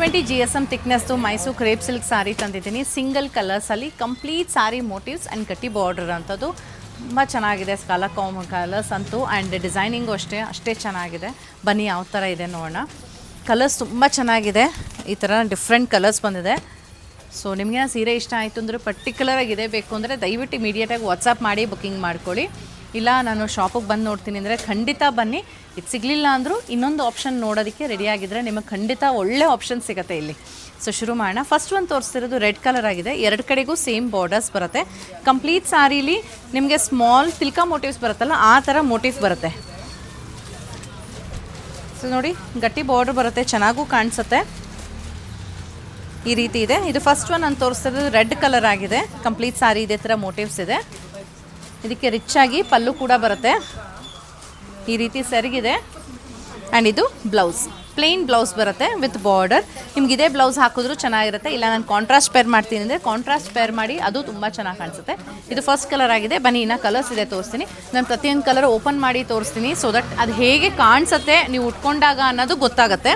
Twenty G S M ತಿಕ್ನೆಸ್ದು Mysuru crepe silk sari ತಂದಿದ್ದೀನಿ. Single ಕಲರ್ಸಲ್ಲಿ ಕಂಪ್ಲೀಟ್ ಸಾರಿ ಮೋಟಿವ್ಸ್ ಆ್ಯಂಡ್ ಕಟ್ಟಿ ಬಾರ್ಡರ್ ಅಂಥದ್ದು. ತುಂಬ ಚೆನ್ನಾಗಿದೆ ಸ್ಕಾಲ ಕಾಮ ಕಲರ್ಸ್ ಅಂತೂ ಆ್ಯಂಡ್ ಡಿಸೈನಿಂಗು ಅಷ್ಟೇ ಅಷ್ಟೇ ಚೆನ್ನಾಗಿದೆ. ಬನ್ನಿ ಯಾವ ಥರ ಇದೆ ನೋಡೋಣ. ಕಲರ್ಸ್ ತುಂಬ ಚೆನ್ನಾಗಿದೆ. ಈ ಥರ ಡಿಫ್ರೆಂಟ್ ಕಲರ್ಸ್ ಬಂದಿದೆ. ಸೊ ನಿಮಗೆ ಸೀರೆ ಇಷ್ಟ ಆಯಿತು ಅಂದರೆ ಪರ್ಟಿಕ್ಯುಲರಾಗಿ ಇದೆ ಬೇಕು ಅಂದರೆ ದಯವಿಟ್ಟು ಇಮಿಡಿಯೇಟಾಗಿ ವಾಟ್ಸಪ್ ಮಾಡಿ ಬುಕ್ಕಿಂಗ್ ಮಾಡ್ಕೊಳ್ಳಿ. ಇಲ್ಲ, ನಾನು ಶಾಪಿಗೆ ಬಂದು ನೋಡ್ತೀನಿ ಅಂದರೆ ಖಂಡಿತ ಬನ್ನಿ. ಇದು ಸಿಗಲಿಲ್ಲ ಅಂದರೂ ಇನ್ನೊಂದು ಆಪ್ಷನ್ ನೋಡೋದಕ್ಕೆ ರೆಡಿಯಾಗಿದ್ದರೆ ನಿಮಗೆ ಖಂಡಿತ ಒಳ್ಳೆ ಆಪ್ಷನ್ ಸಿಗುತ್ತೆ ಇಲ್ಲಿ. ಸೊ ಶುರು ಮಾಡೋಣ. ಫಸ್ಟ್ ಒಂದು ತೋರಿಸ್ತಿರೋದು ರೆಡ್ ಕಲರ್ ಆಗಿದೆ. ಎರಡು ಕಡೆಗೂ ಸೇಮ್ ಬಾರ್ಡರ್ಸ್ ಬರುತ್ತೆ. ಕಂಪ್ಲೀಟ್ ಸಾರೀಲಿ ನಿಮಗೆ ಸ್ಮಾಲ್ ತಿಲ್ಕಾ ಮೋಟಿವ್ಸ್ ಬರುತ್ತಲ್ಲ, ಆ ಥರ ಮೋಟಿವ್ ಬರುತ್ತೆ. ಸೊ ನೋಡಿ, ಗಟ್ಟಿ ಬಾರ್ಡರ್ ಬರುತ್ತೆ, ಚೆನ್ನಾಗೂ ಕಾಣಿಸುತ್ತೆ. ಈ ರೀತಿ ಇದೆ. ಇದು ಫಸ್ಟ್ ಒನ್ ನಾನು ತೋರಿಸ್ತಿರೋದು ರೆಡ್ ಕಲರ್ ಆಗಿದೆ. ಕಂಪ್ಲೀಟ್ ಸಾರಿ ಇದೇ ಥರ ಮೋಟಿವ್ಸ್ ಇದೆ. ಇದಕ್ಕೆ ರಿಚ್ ಆಗಿ ಪಲ್ಲು ಕೂಡ ಬರುತ್ತೆ. ಈ ರೀತಿ ಸರಿಗಿದೆ. ಆ್ಯಂಡ್ ಇದು ಬ್ಲೌಸ್ ಪ್ಲೇನ್ ಬ್ಲೌಸ್ ಬರುತ್ತೆ ವಿತ್ ಬಾರ್ಡರ್ ನಿಮ್ಗೆ ಇದೇ ಬ್ಲೌಸ್ ಹಾಕಿದ್ರು ಚೆನ್ನಾಗಿರುತ್ತೆ. ಇಲ್ಲ ನಾನು ಕಾಂಟ್ರಾಸ್ಟ್ ಪೇರ್ ಮಾಡ್ತೀನಿ ಅಂದರೆ ಕಾಂಟ್ರಾಸ್ಟ್ ಪೇರ್ ಮಾಡಿ ಅದು ತುಂಬ ಚೆನ್ನಾಗಿ ಕಾಣಿಸುತ್ತೆ. ಇದು ಫಸ್ಟ್ ಕಲರ್ ಆಗಿದೆ. ಬನ್ನಿ, ಇನ್ನೂ ಕಲರ್ಸ್ ಇದೆ ತೋರಿಸ್ತೀನಿ. ನಾನು ಪ್ರತಿಯೊಂದು ಕಲರ್ ಓಪನ್ ಮಾಡಿ ತೋರಿಸ್ತೀನಿ ಸೊ ದಟ್ ಅದು ಹೇಗೆ ಕಾಣಿಸುತ್ತೆ ನೀವು ಉಟ್ಕೊಂಡಾಗ ಅನ್ನೋದು ಗೊತ್ತಾಗುತ್ತೆ.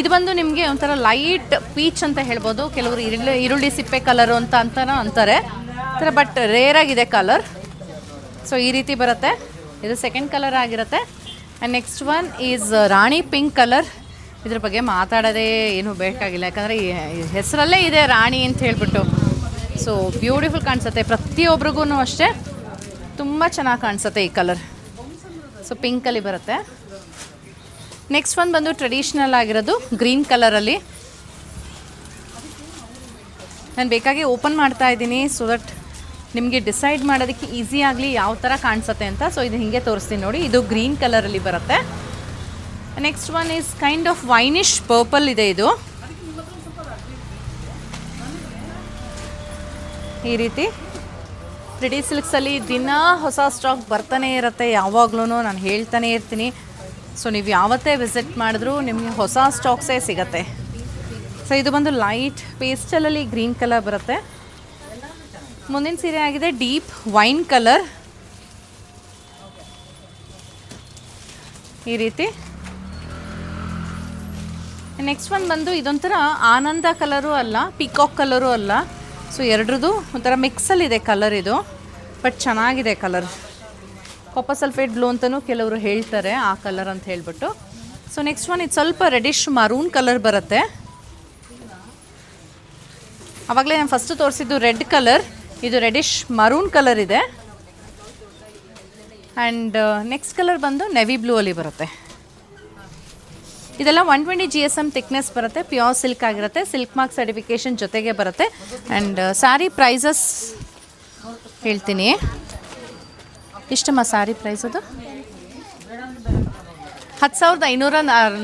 ಇದು ಬಂದು ನಿಮಗೆ ಒಂಥರ ಲೈಟ್ ಪೀಚ್ ಅಂತ ಹೇಳ್ಬೋದು. ಕೆಲವರು ಈರುಳ್ಳಿ ಈರುಳ್ಳಿ ಸಿಪ್ಪೆ ಕಲರು ಅಂತ ಅಂತ ಅಂತಾರೆ. ಥರ ಬಟ್ ರೇರ್ ಆಗಿದೆ ಕಲರ್ ಸೊ ಈ ರೀತಿ ಬರುತ್ತೆ. ಇದು ಸೆಕೆಂಡ್ ಕಲರ್ ಆಗಿರುತ್ತೆ. And next one is rani pink colour ಇದ್ರ ಬಗ್ಗೆ ಮಾತಾಡೋದೇ ಏನು ಬೇಕಾಗಿಲ್ಲ. ಯಾಕಂದರೆ ಹೆಸರಲ್ಲೇ ಇದೆ ರಾಣಿ ಅಂತ ಹೇಳ್ಬಿಟ್ಟು. ಸೊ ಬ್ಯೂಟಿಫುಲ್ ಕಾಣಿಸುತ್ತೆ. ಪ್ರತಿಯೊಬ್ರಿಗೂ ಅಷ್ಟೇ ತುಂಬ ಚೆನ್ನಾಗಿ ಕಾಣಿಸುತ್ತೆ ಈ ಕಲರ್ ಸೊ ಪಿಂಕಲ್ಲಿ ಬರುತ್ತೆ. ನೆಕ್ಸ್ಟ್ ಒಂದು ಬಂದು ಟ್ರೆಡಿಷ್ನಲ್ ಆಗಿರೋದು ಗ್ರೀನ್ ಕಲರಲ್ಲಿ ನಾನು ಬೇಕಾಗಿ ಓಪನ್ ಮಾಡ್ತಾ ಇದ್ದೀನಿ ಸೊ ದಟ್ ನಿಮಗೆ ಡಿಸೈಡ್ ಮಾಡೋದಕ್ಕೆ ಈಸಿ ಆಗಲಿ ಯಾವ ಥರ ಕಾಣಿಸುತ್ತೆ ಅಂತ. ಸೊ ಇದು ಹಿಂಗೆ ತೋರಿಸ್ತೀನಿ ನೋಡಿ. ಇದು ಗ್ರೀನ್ ಕಲರಲ್ಲಿ ಬರುತ್ತೆ. Next one is kind of winish purple ಇದೆ ಇದು. ಈ ರೀತಿ. ಪ್ರಿಟಿ ಸಿಲ್ಕ್ಸಲ್ಲಿ ದಿನ ಹೊಸ ಸ್ಟಾಕ್ ಬರ್ತಾನೆ ಇರುತ್ತೆ. ಯಾವಾಗ್ಲೂ ನಾನು ಹೇಳ್ತಾನೆ ಇರ್ತೀನಿ. ಸೊ ನೀವು ಯಾವತ್ತೇ ವಿಸಿಟ್ ಮಾಡಿದ್ರೂ ನಿಮಗೆ ಹೊಸ ಸ್ಟಾಕ್ಸೇ ಸಿಗತ್ತೆ. ಸೊ ಇದು ಬಂದು ಲೈಟ್ ಪೇಸ್ಟಲಲ್ಲಿ ಗ್ರೀನ್ ಕಲರ್ ಬರುತ್ತೆ. ಮುಂದಿನ ಸೀರೆ ಆಗಿದೆ ಡೀಪ್ ವೈನ್ ಕಲರ್. ಈ ರೀತಿ. ನೆಕ್ಸ್ಟ್ ಒಂದು ಬಂದು ಇದೊಂಥರ ಆನಂದ ಕಲರು ಅಲ್ಲ ಪಿಕಾಕ್ ಕಲರು ಅಲ್ಲ. ಸೊ ಎರಡ್ರದ್ದು ಒಂಥರ ಮಿಕ್ಸಲ್ಲಿದೆ ಕಲರ್ ಇದು ಬಟ್ ಚೆನ್ನಾಗಿದೆ ಕಲರ್ ಕೊಪ್ಪ ಸಲ್ಫೇಟ್ ಬ್ಲೂ ಅಂತಲೂ ಕೆಲವರು ಹೇಳ್ತಾರೆ ಆ ಕಲರ್ ಅಂತ ಹೇಳ್ಬಿಟ್ಟು. ಸೊ ನೆಕ್ಸ್ಟ್ ಒನ್ ಇದು ಸ್ವಲ್ಪ ರೆಡಿಶ್ ಮರೂನ್ ಕಲರ್ ಬರುತ್ತೆ. ಆವಾಗಲೇ ನಾನು ಫಸ್ಟ್ ತೋರಿಸಿದ್ದು ರೆಡ್ ಕಲರ್ ಇದು ರೆಡಿಶ್ ಮರೂನ್ ಕಲರ್ ಇದೆ. ಆ್ಯಂಡ್ ನೆಕ್ಸ್ಟ್ ಕಲರ್ ಬಂದು ನೆವಿ ಬ್ಲೂ ಅಲ್ಲಿ ಬರುತ್ತೆ. ಇದೆಲ್ಲ one twenty G S M thickness ಬರುತ್ತೆ ಪ್ಯೂರ್ ಸಿಲ್ಕ್ ಆಗಿರುತ್ತೆ ಸಿಲ್ಕ್ ಮಾರ್ಕ್ ಸರ್ಟಿಫಿಕೇಷನ್ ಜೊತೆಗೆ ಬರುತ್ತೆ. ಆ್ಯಂಡ್ ಸ್ಯಾರಿ ಪ್ರೈಸಸ್ ಹೇಳ್ತೀನಿ. ಇಷ್ಟಮ್ಮ ಸ್ಯಾರಿ ಪ್ರೈಸ್ ಅದು? ಹತ್ತು ಸಾವಿರದ ಐನೂರ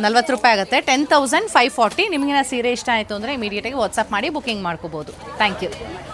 ನಲ್ವತ್ತು ರೂಪಾಯಿ ಆಗುತ್ತೆ. ಟೆನ್ ತೌಸಂಡ್ ಫೈವ್ ಫಾರ್ಟಿ ನಿಮಗೆ ಸೀರೆ ಇಷ್ಟ ಆಯಿತು ಅಂದರೆ ಇಮಿಡಿಯೇಟಾಗಿ ವಾಟ್ಸಪ್ ಮಾಡಿ ಬುಕಿಂಗ್ ಮಾಡ್ಕೋಬೋದು. Thank you